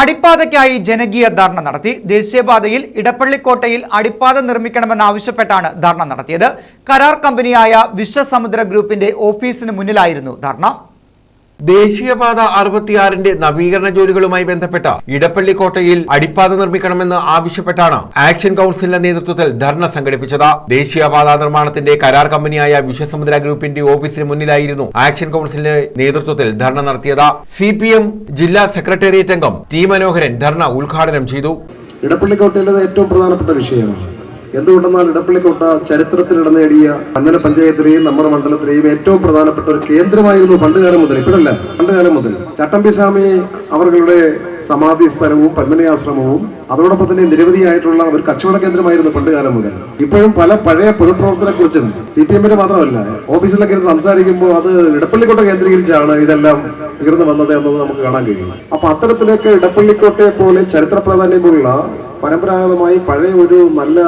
അടിപ്പാതയ്ക്കായി ജനകീയ ധർണ നടത്തി. ദേശീയപാതയിൽ ഇടപ്പള്ളിക്കോട്ടയിൽ അടിപ്പാത നിർമ്മിക്കണമെന്നാവശ്യപ്പെട്ടാണ് ധർണ നടത്തിയത്. കരാർ കമ്പനിയായ വിശ്വസമുദ്ര ഗ്രൂപ്പിന്റെ ഓഫീസിന് മുന്നിലായിരുന്നു ധർണ. ദേശീയപാത അറുപത്തിയാറിന്റെ നവീകരണ ജോലികളുമായി ബന്ധപ്പെട്ട ഇടപ്പള്ളി കോട്ടയിൽ അടിപ്പാത നിർമ്മിക്കണമെന്ന് ആവശ്യപ്പെട്ടാണ് ആക്ഷൻ കൗൺസിലിന്റെ നേതൃത്വത്തിൽ ധർണ സംഘടിപ്പിച്ചത്. ദേശീയപാത നിർമ്മാണത്തിന്റെ കരാർ കമ്പനിയായ വിശ്വസമുദ്ര ഗ്രൂപ്പിന്റെ ഓഫീസിന് മുന്നിലായിരുന്നു ആക്ഷൻ കൗൺസിലിന്റെ നേതൃത്വത്തിൽ ധർണ നടത്തിയത്. സി ജില്ലാ സെക്രട്ടേറിയറ്റ് അംഗം ടി മനോഹരൻ ധർണ ഉദ്ഘാടനം ചെയ്തു. ഇടപ്പള്ളി കോട്ടയിലെ ഏറ്റവും പ്രധാനപ്പെട്ട വിഷയമാണ്. എന്തുകൊണ്ടെന്നാൽ ഇടപ്പള്ളിക്കോട്ട ചരിത്രത്തിൽ ഇടം നേടിയ പന്നല പഞ്ചായത്തിലെയും നമ്മുടെ മണ്ഡലത്തിലെയും ഏറ്റവും പ്രധാനപ്പെട്ട ഒരു കേന്ദ്രമായിരുന്നു പണ്ടുകാലം മുതൽ ഇപ്പോഴല്ല പണ്ടുകാലം മുതൽ. ചട്ടമ്പി സ്വാമി അവരുടെ സമാധി സ്ഥലവും പന്മനയാശ്രമവും അതോടൊപ്പം തന്നെ നിരവധിയായിട്ടുള്ള ഒരു കച്ചവട കേന്ദ്രമായിരുന്നു പണ്ടുകാലം മുതൽ. ഇപ്പോഴും പല പഴയ പൊതുപ്രവർത്തനെ കുറിച്ചും സി പി എമ്മിന് മാത്രമല്ല ഓഫീസിലൊക്കെ സംസാരിക്കുമ്പോൾ അത് ഇടപ്പള്ളിക്കോട്ട കേന്ദ്രീകരിച്ചാണ് ഇതെല്ലാം ഉയർന്നു വന്നത് എന്നത് നമുക്ക് കാണാൻ കഴിയും. അപ്പൊ അത്തരത്തിലേക്ക് ഇടപ്പള്ളിക്കോട്ടയെ പോലെ ചരിത്ര പ്രാധാന്യമുള്ള പരമ്പരാഗതമായി പഴയ ഒരു നല്ല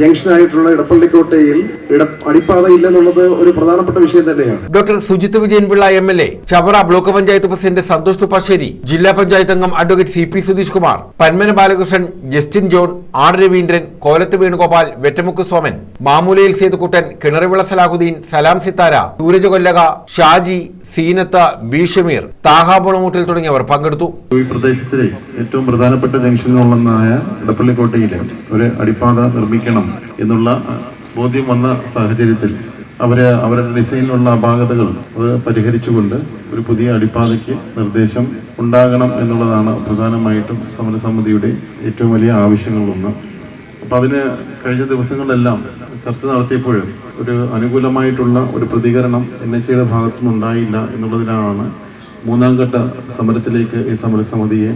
ജംഗ്ഷനായിട്ടുള്ള ഇടപ്പള്ളിക്കോട്ടയിൽ ഇട അടിപ്പാത ഇല്ലെന്നുള്ളത് ഒരു പ്രധാനപ്പെട്ട വിഷയം തന്നെയാണ്. Doctor Sujith Vijayanpillai M L A Chavara block panchayat president Santhosh Thuppassery ജില്ലാ പഞ്ചായത്ത് അംഗം advocate C P Sudheesh Kumar Panmana Balakrishnan Justin John R Raveendran Kolath Venugopal Vettamukku Soman Mamoolayil Sethukuttan Kinarivila Salahuddin Salam Sithara Sooraj Kollaka Shaji Seenath ബീഷമീർ താഹാബുളമൂട്ടിൽ തുടങ്ങിയവർ പങ്കെടുത്തു. ഈ പ്രദേശത്തിലെ ഏറ്റവും പ്രധാനപ്പെട്ട ജംഗ്ഷനുകളൊന്നായ ഇടപ്പള്ളിക്കോട്ടയിലെ ഒരു അടിപ്പാത നിർമ്മിക്കണം എന്നുള്ള ബോധ്യം വന്ന സാഹചര്യത്തിൽ അവർ അവരുടെ ഡിസൈനിലുള്ള അപാകതകൾ അത് പരിഹരിച്ചുകൊണ്ട് ഒരു പുതിയ അടിപ്പാതയ്ക്ക് നിർദ്ദേശം ഉണ്ടാകണം എന്നുള്ളതാണ് പ്രധാനമായിട്ടും സമരസമിതിയുടെ ഏറ്റവും വലിയ ആവശ്യങ്ങളൊന്ന്. അപ്പം അതിന് കഴിഞ്ഞ ദിവസങ്ങളിലെല്ലാം ചർച്ച നടത്തിയപ്പോൾ ഒരു അനുകൂലമായിട്ടുള്ള ഒരു പ്രതികരണം എൻ എച്ച് ഐയുടെ ഭാഗത്തു എന്നുള്ളതിനാണ് മൂന്നാം ഘട്ട സമരത്തിലേക്ക് ഈ സമരസമിതിയെ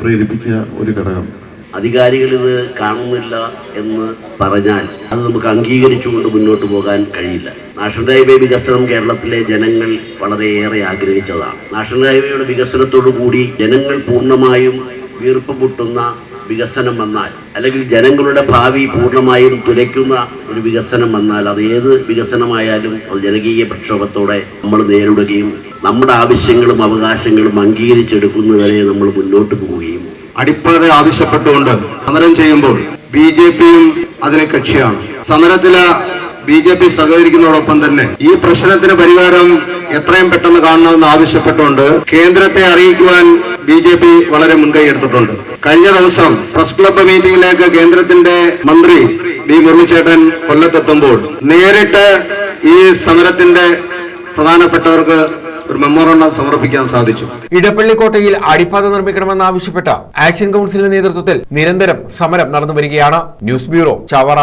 പ്രേരിപ്പിച്ച ഒരു ഘടകം. അധികാരികൾ ഇത് കാണുന്നില്ല എന്ന് പറഞ്ഞാൽ അത് നമുക്ക് അംഗീകരിച്ചുകൊണ്ട് മുന്നോട്ട് പോകാൻ കഴിയില്ല. നാഷണൽ ഹൈവേ വികസനം കേരളത്തിലെ ജനങ്ങൾ വളരെയേറെ ആഗ്രഹിച്ചതാണ്. നാഷണൽ ഹൈവേയുടെ വികസനത്തോടു കൂടി ജനങ്ങൾ പൂർണമായും വീർപ്പ് മുട്ടുന്ന വികസനം വന്നാൽ അല്ലെങ്കിൽ ജനങ്ങളുടെ ഭാവി പൂർണമായും തുലയ്ക്കുന്ന ഒരു വികസനം വന്നാൽ അത് ഏത് വികസനമായാലും അത് ജനകീയ പ്രക്ഷോഭത്തോടെ നമ്മൾ നേരിടുകയും നമ്മുടെ ആവശ്യങ്ങളും അവകാശങ്ങളും അംഗീകരിച്ചെടുക്കുന്നവരെ നമ്മൾ മുന്നോട്ട് പോവുകയും അടിപ്പാത ആവശ്യപ്പെട്ടുകൊണ്ട് സമരം ചെയ്യുമ്പോൾ ബി ജെ പിയും അതിന് കക്ഷിയാണ്. സമരത്തിൽ ബി ജെ പി സഹകരിക്കുന്നതോടൊപ്പം തന്നെ ഈ പ്രശ്നത്തിന് പരിഹാരം എത്രയും പെട്ടെന്ന് കാണണമെന്ന് ആവശ്യപ്പെട്ടുകൊണ്ട് കേന്ദ്രത്തെ അറിയിക്കുവാൻ ബി ജെ പി വളരെ മുൻകൈ എടുത്തിട്ടുണ്ട്. കഴിഞ്ഞ ദിവസം പ്രസ് ക്ലബ്ബ് മീറ്റിംഗിലേക്ക് കേന്ദ്രത്തിന്റെ മന്ത്രി ബി മുരളിച്ചേട്ടൻ കൊല്ലത്തെത്തുമ്പോൾ നേരിട്ട് ഈ സമരത്തിന്റെ പ്രധാനപ്പെട്ടവർക്ക് ഒരു മെമ്മോറണ്ടം സമർപ്പിക്കാൻ സാധിച്ചു. ഇടപ്പള്ളിക്കോട്ടയിൽ അടിപ്പാത നിർമ്മിക്കണമെന്നാവശ്യപ്പെട്ട ആക്ഷൻ കൗൺസിലിന്റെ നേതൃത്വത്തിൽ നിരന്തരം സമരം നടന്നു വരികയാണ് ന്യൂസ് ബ്യൂറോ ചവറ.